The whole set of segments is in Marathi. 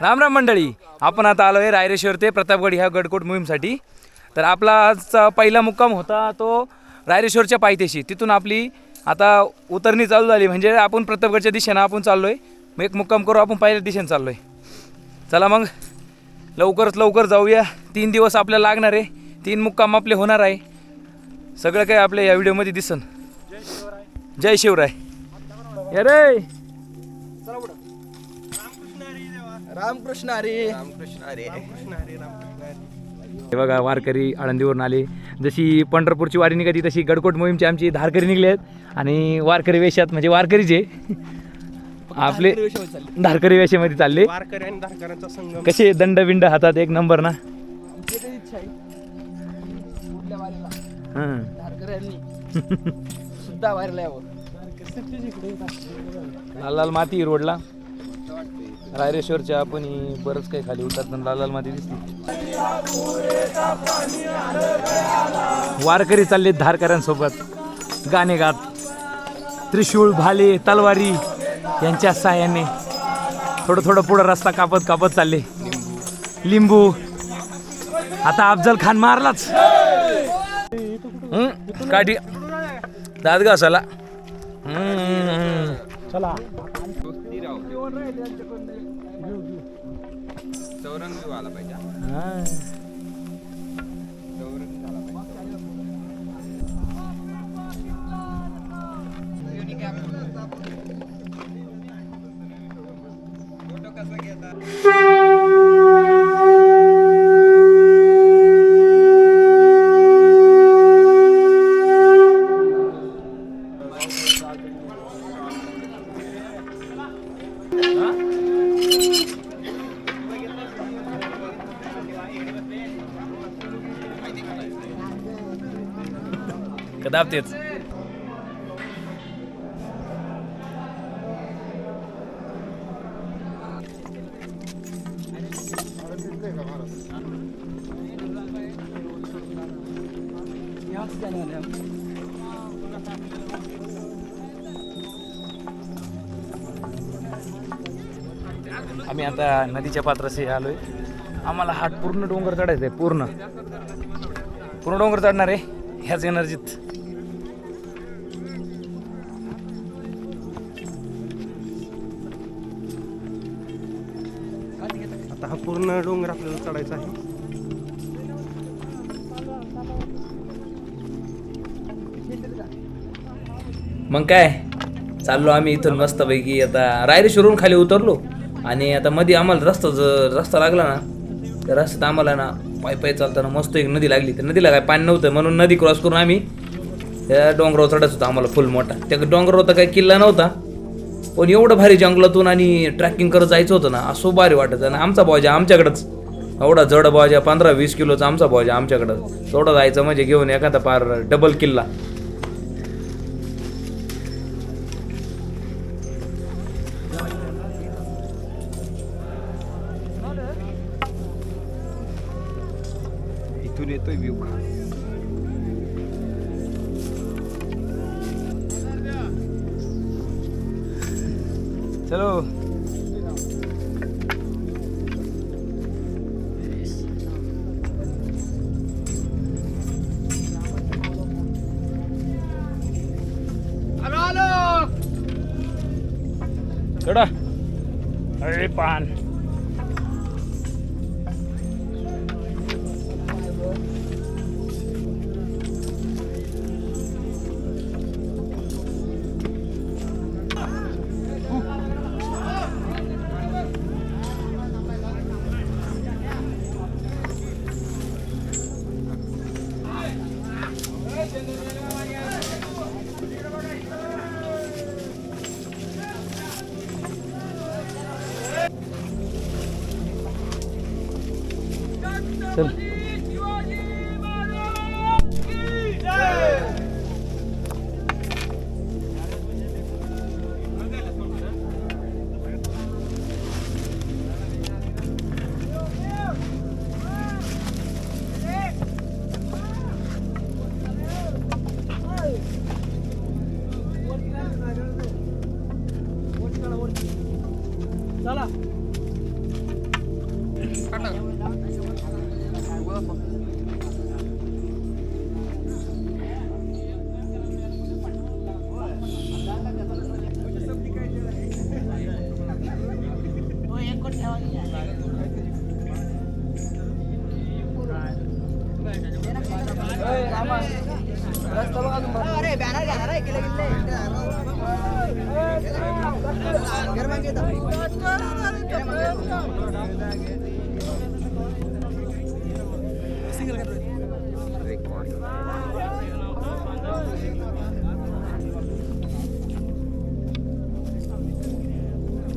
राम राम मंडळी आपण आता आलो आहे रायरेश्वर ते प्रतापगड ह्या गडकोट मोहीमसाठी. तर आपला आजचा पहिला मुक्काम होता तो रायरेश्वरच्या पायथ्याशी. तिथून आपली आता उतरणी चालू झाली. म्हणजे आपण प्रतापगडच्या दिशेनं आपण चाललो आहे मग एक मुक्काम करू आपण पहिल्या दिशेनं चाललो आहे चला मग लवकरच लवकर जाऊया. तीन दिवस आपल्याला लागणार आहे. तीन मुक्काम आपले होणार आहे. सगळं काही आपल्या या व्हिडिओमध्ये दिसन. जय शिवराय. ये रे रामकृष्ण हरी. हे बघा वारकरी आळंदीवरून आले. जशी पंढरपूरची वारी निघाली तशी गडकोट मोहीमची आमची धारकरी निघले आहेत. आणि वारकरी वेशात म्हणजे वारकरीचे. आपले धारकरी वेशामध्ये चालले. वारकरी आणि धारकऱ्यांचा संगम. कसे दंड बिंड हातात एक नंबर ना? हां. सुद्धा लाल लाल माती रोडला. रायरेश्वरच्या आपण बरंच काही खाली उतरताना लाल लाल माती दिसली. वारकरी चालले धारकऱ्यांसोबत. गाणे गात. त्रिशूळ भाले तलवारी यांच्या साह्याने थोडं थोडं पुढं रस्ता कापत कापत चालले. लिंबू. आता अफजल खान मारलाच. काठी. दादगा असाला चला हां. आम्ही आता नदीच्या पात्राशी आलोय. आम्हाला हात पूर्ण डोंगर चढायचं आहे पूर्ण. पूर्ण डोंगर चढणार आहे ह्याच एनर्जीत मग काय? चाललो आम्ही इथून मस्तपैकी. आता रायरेश्वरून खाली उतरलो आणि आता मध्ये आम्हाला रस्ता रस्ता लागला ना त्या रस्त्यात आम्हाला ना पाय पाय चालताना मस्त एक नदी लागली. तर नदीला काय पाणी नव्हतं म्हणून नदी क्रॉस करून आम्ही त्या डोंगरावर चढत होतो आम्हाला फुल मोठा. त्या डोंगरावर तर काही किल्ला नव्हता पण एवढं भारी जंगलातून आणि ट्रॅकिंग करत जायचं होतं ना असं भारी वाटत आणि आमचा बॉजा आमच्याकडंच एवढा जड बॉजा पंधरा वीस किलोचा आमचा बॉजा आमच्याकडं. तेवढा जायचं म्हणजे घेऊन एखादा पार डबल किल्ला. इथून येतोय व्ह्यू चलो.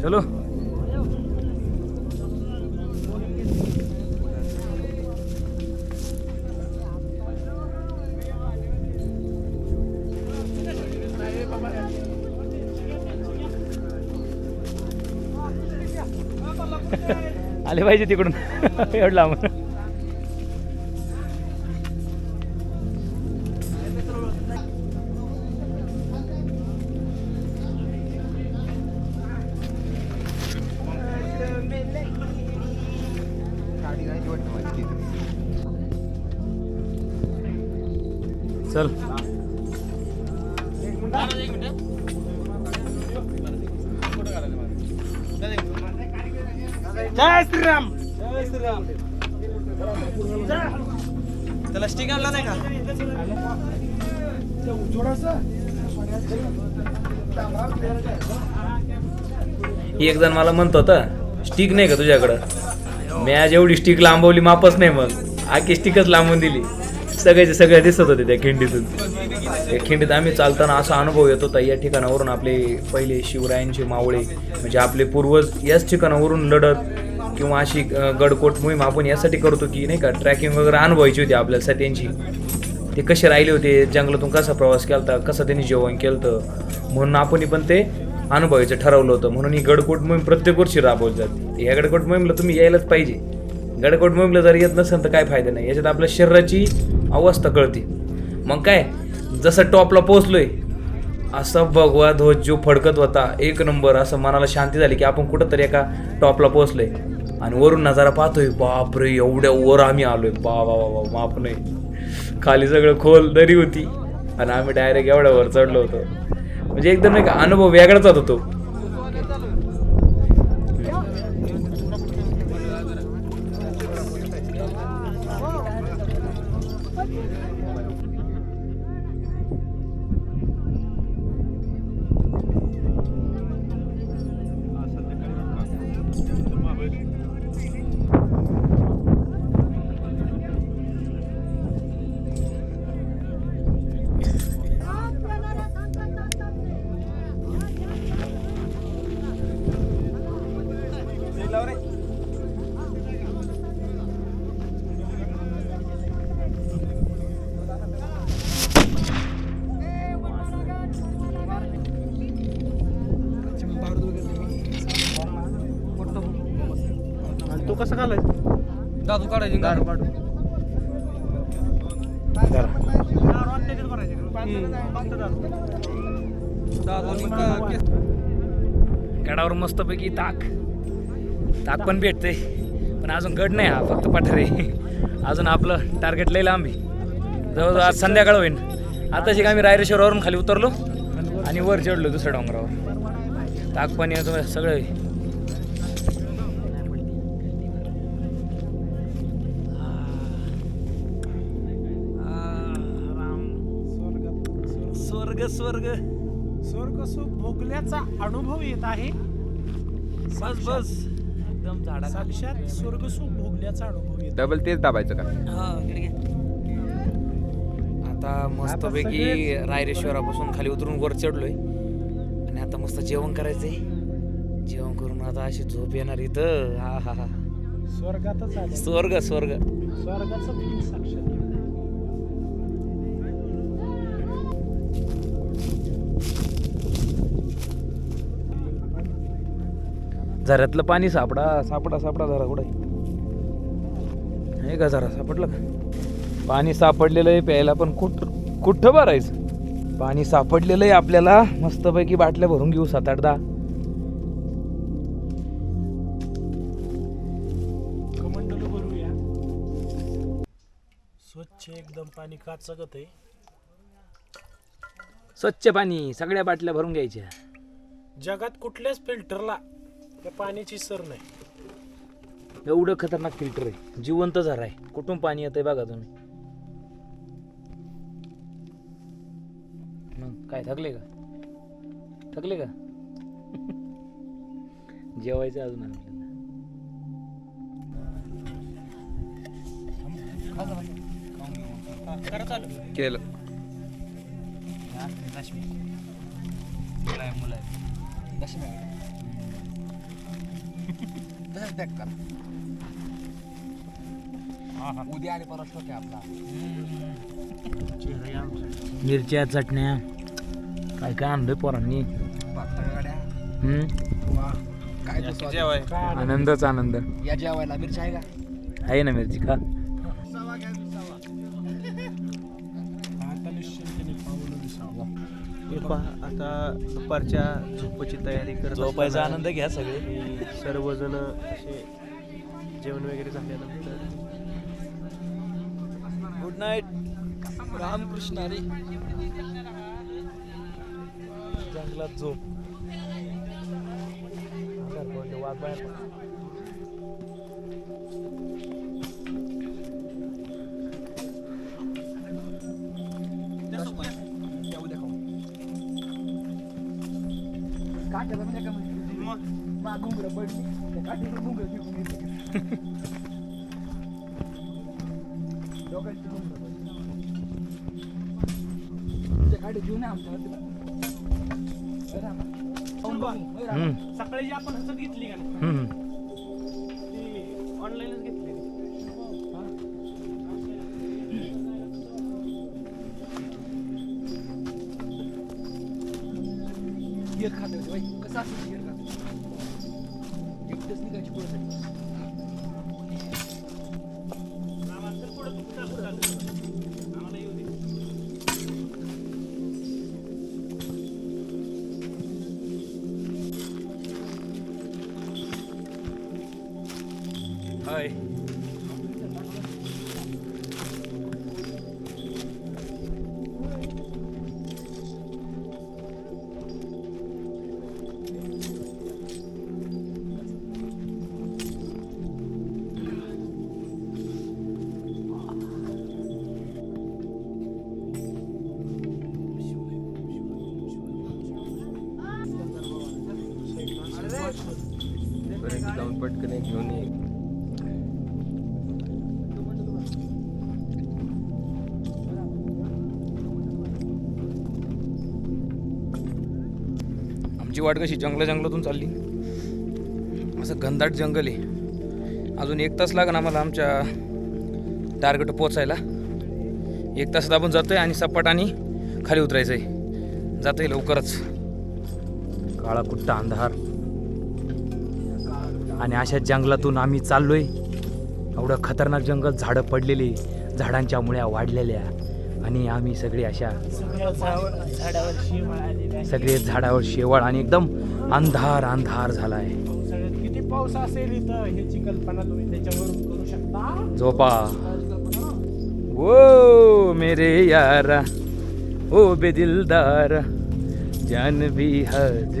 चलो। आले पाहिजे तिकडून. एवढं लांब. एक जण मला म्हणत होता स्टिक नाही का तुझ्याकडं? मी आज एवढी स्टिक लांबवली मापच नाही मग. आखी स्टिकच लांबून दिली. सगळ्याचे सगळे दिसत होते त्या खिंडीतून. त्या खिंडीत आम्ही चालताना असा अनुभव येत होता या ठिकाणावरून आपले पहिले शिवरायांचे मावळे म्हणजे आपले पूर्वज याच ठिकाणावरून लढत किंवा अशी गडकोट मोहीम आपण यासाठी करतो की नाही का ट्रॅकिंग वगैरे अनुभवायची होती आपल्याला सत्यांची. ते कसे राहिले होते जंगलातून कसा प्रवास केला होता कसं त्यांनी जेवण केलं होतं म्हणून आपण पण ते अनुभवायचं ठरवलं होतं. म्हणून ही गडकोट मोहीम प्रत्येक वर्षी राबवली जाते. या गडकोट मोहीमला तुम्ही यायलाच पाहिजे. गडकोट मोहीमला जर येत नसेल तर काय फायदा नाही. याच्यात आपल्या शरीराची अवस्था कळते. मग काय? जसं टॉपला पोहोचलोय असं भगवा ध्वज जो फडकत होता. एक नंबर असं मनाला शांती झाली की आपण कुठंतरी एका टॉपला पोहोचलोय. आणि वरून नजारा पाहतोय बापरे एवढ्या वर आम्ही आलोय. बा बा बा बाप नाही खाली सगळं खोल दरी होती. आणि आम्ही डायरेक्ट एवढ्या वर चढलो होतो. म्हणजे एकदम एक अनुभव वेगळाच होता तो. कसा घालायचा? दादू काढायची दारू काढू गडावर मस्तपैकी ताक. ताक पण भेटते पण अजून गड नाही हा फक्त पठारे. अजून आपलं टार्गेट लई लांब आहे. जवळजवळ आज संध्याकाळ होईल आताशी आम्ही रायरेश्वरावरून खाली उतरलो आणि वर चढलो दुसऱ्या डोंगरावर. ताक पाणी येतो सगळं स्वर्ग स्वर्ग. स्वर्ग सुख भोगल्याचा अनुभव येत आहे. बस बस. एकदम झाडा साक्षात स्वर्ग सुख भोगल्याचा अनुभव येत डबल तेच दाबायचं का? आता मस्तपैकी रायरेश्वरापासून खाली उतरून वर चढलोय. आणि आता मस्त जेवण करायचंय. जेवण करून आता अशी झोप येणार इथं. हा हा हा. स्वर्गातच आले. स्वर्ग स्वर्ग. स्वर्गाचं फील साक्षात. झऱ्यातलं पाणी सापडा सापडा सापडा जरा कुठे. हे का जरा सापडलं का? पाणी सापडलेलं आहे प्यायला पण कुठ कुठं भरायचं? पाणी सापडलेलं आहे आपल्याला मस्तपैकी बाटल्या भरून घेऊ सात आठ दहा. स्वच्छ एकदम पाणी काचगत आहे. स्वच्छ पाणी सगळ्या बाटल्या भरून घ्यायच्या. जगात कुठल्याच फिल्टरला त्या पाण्याची सर नाही. एवढं खतरनाक फिल्टर आहे. जिवंत झरा आहे. कुठून पाणी येतंय बघा तुम्ही. मग काय थकले का? थकले का? जेवायचं अजून आपल्याला केलं. उद्या आणि स्टॉक आहे आपला. मिरच्या चटण्या काय काय आणलंय पोरांनी? काय. आनंदच आनंद. या जेवायला मिरची आहे का? आहे ना मिरची का हे पहा आता दुपारच्या झोपाची तयारी करत झोपायचा आनंद घ्या सगळे. सर्वजण असे जेवण वगैरे झाल्यानंतर गुड नाईट रामकृष्ण हरी. जंगलात झोप. वाघ बाहेर काट्याला म्हणजे काय म्हणते? मा घुंगरं पडली त्या काठीवर घुंगरं फेकून घेतली. डोक्याची घुंगरं पडली. त्या काठी घेऊन आमच्या रामा? हम्म, सकाळी जी आपण हसत घेतली का नाही, Hallelujah. पटकन एक घेऊन ये. आमची वाट कशी? जंगला जंगलातून चालली. असं घनदाट जंगल आहे. अजून एक तास लागेल आम्हाला आमच्या टार्गेट पोचायला एक तासात आपण जातोय आणि सपाट आणि खाली उतरायचं आहे जातोय लवकरच. काळा कुट्टा अंधार. आणि अशा जंगलातून आम्ही चाललोय. एवढं खतरनाक जंगल झाडं पडलेली झाडांच्या मुळ्या वाढलेल्या. आणि आम्ही सगळे अशा झाडावर शेवाळ आलेली आहे. सगळे झाडावर शेवाळ आणि एकदम अंधार अंधार झालाय. पावसाळ्यात किती पाऊस असेल इथं ह्याची कल्पना तुम्ही त्याच्यावरून करू शकता? झोपा. ओ मेरे यारा ओ बेदिलदार जान भी हद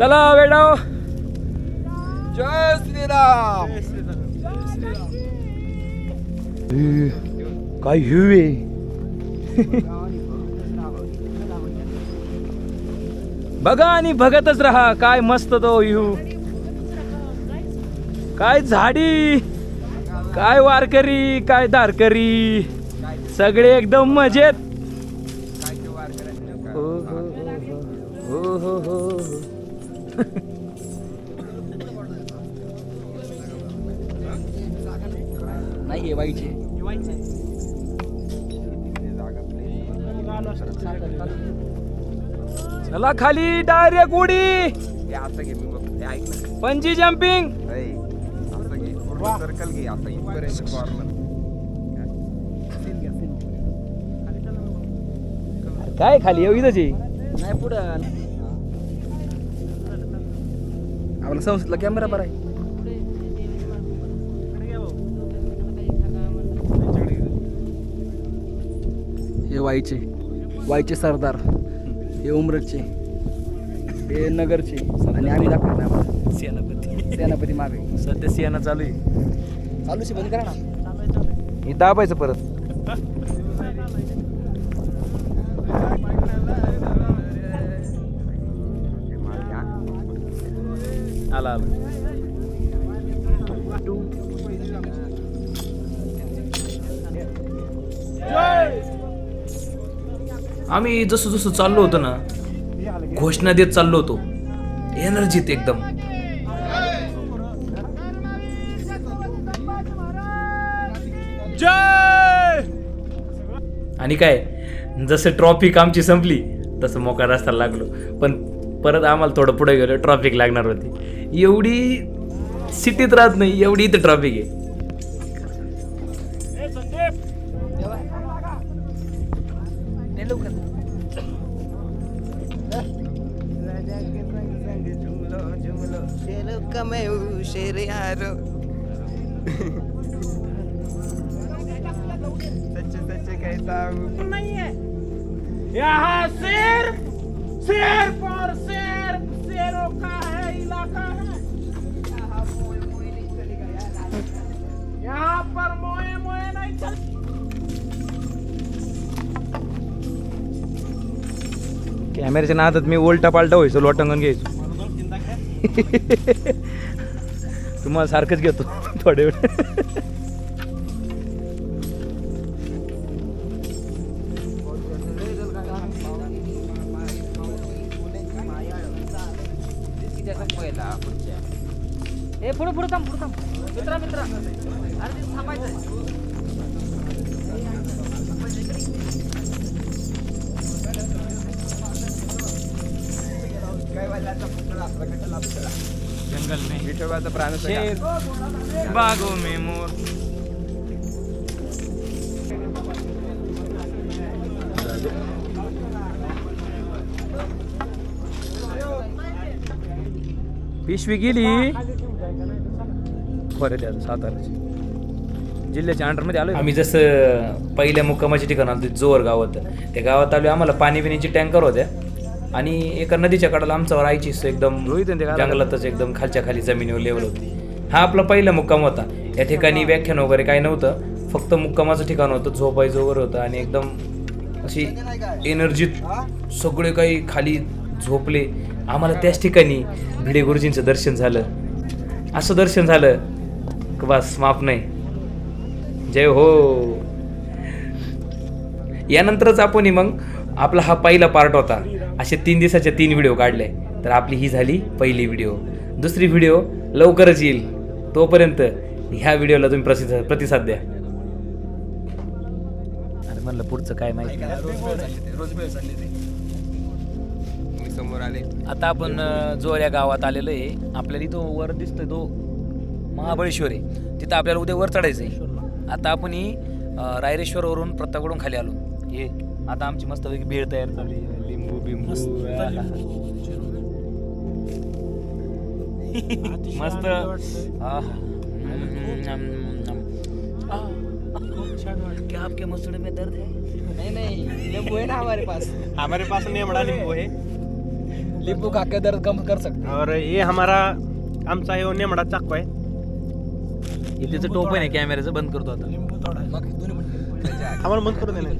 चला बेटाओ जय श्रीराम. काय हिवे बघा आणि बघतच राहा काय मस्त तो व्ह्यू. काय झाडी काय वारकरी काय दारकरी. सगळे एकदम मजेत. काय ते वार करायचं हो हो हो हो हो हो. नाही हे वाईचे चला खाली डायरेक्ट उडी. असं घे मी बघ ऐक ना. पंची जम्पिंग ऐ, असं घे. पूर्ण सर्कल घे. आता इथपर्यंत कॉर्नर काय खाली? येऊ आहे. नाही पुढं. आपला संस्थेतला कॅमेरा बरा आहे. हे वाईचे वाईचे सरदार हे उमरटचे हे नगरचे. आणि आम्ही दाखवत नाही आम्हाला. सेनापती. सेनापती मागे. सध्या सेना चालू आहे. चालूशी बंद करा ना. हे दाबायचं परत. आला आम्ही जसं जसं चाललो होतो ना घोषणा देत चाललो होतो. एनर्जीत एकदम. जय! आणि काय जसं ट्रॉफिक आमची संपली तसं मोका रस्ता लागलो. पण परत आम्हाला थोडं पुढे गेलो ट्रॉफिक लागणार होती. एवढी सिटीत राहत नाही एवढी इथं ट्रॉफिक आहे. ए संदीप यहाँ सिर्फ सिर्फ और सिर्फ कॅमेऱ्याच्या नादात मी उलटा पालटा व्हायचो लोटांगण घ्यायचो. तुम्हाला सारखंच घेतो थोडे वेळ. जंगल नाही विठोबाचा प्राण बागो मे मोर पिशवी गेली. बरं द्या साताराची जिल्ह्याच्या अंडरमध्ये आलो आम्ही जसं पहिल्या मुक्कामाच्या ठिकाण आलो जोर गावात. त्या गावात आलो आम्हाला पाणी पिण्याची टँकर होत्या. आणि एका नदीच्या कडाला आमच्यावर आईची एकदम जंगलातच एकदम खालच्या खाली जमिनीवर लेवल होती. हा आपला पहिला मुक्काम होता. या ठिकाणी व्याख्यान वगैरे काही नव्हतं. फक्त मुक्कामाचं ठिकाण होतं झोपायचं वगैरे होतं आणि एकदम अशी एनर्जीत सगळे काही खाली झोपले. आम्हाला त्याच ठिकाणी भिडे गुरुजींचं दर्शन झालं. असं दर्शन झालं की बस माफ नाही. जय हो. यानंतरच आपण मग आपला हा पहिला पार्ट होता. असे तीन दिवसाचे तीन व्हिडिओ काढले तर आपली ही झाली पहिली व्हिडिओ दुसरी व्हिडिओ लवकरच येईल. तोपर्यंत ह्या व्हिडिओला तुम्ही प्रतिसाद प्रतिसाद द्या. अरे म्हणलं पुढचं काय माहिती समोर आले आता आपण जोऱ्या गावात आलेलो आहे. आपल्याला इथं वर दिसतोय तो महाबळेश्वर आहे. तिथं आपल्याला उद्या वर चढायचं आहे आता आपण ही रायरेश्वरवरून प्रतापकडून खाली आलो. हे आता आमची मस्तपैकी भेळ तयार झाली लिंबू बिंबू मस्त. क्या आपके मसूड़े में दर्द है? नहीं नहीं नींबू है ना हमारे पास। हमारे पास नेमड़ा नींबू है। नींबू खा के दर्द कम कर सकते और ये हमारा आमचा हे नेमडा चाकू आहे हे त्याचं टोपण आहे कॅमेऱ्याचं बंद करतो आता। आम्हाला बंद करू दे ना।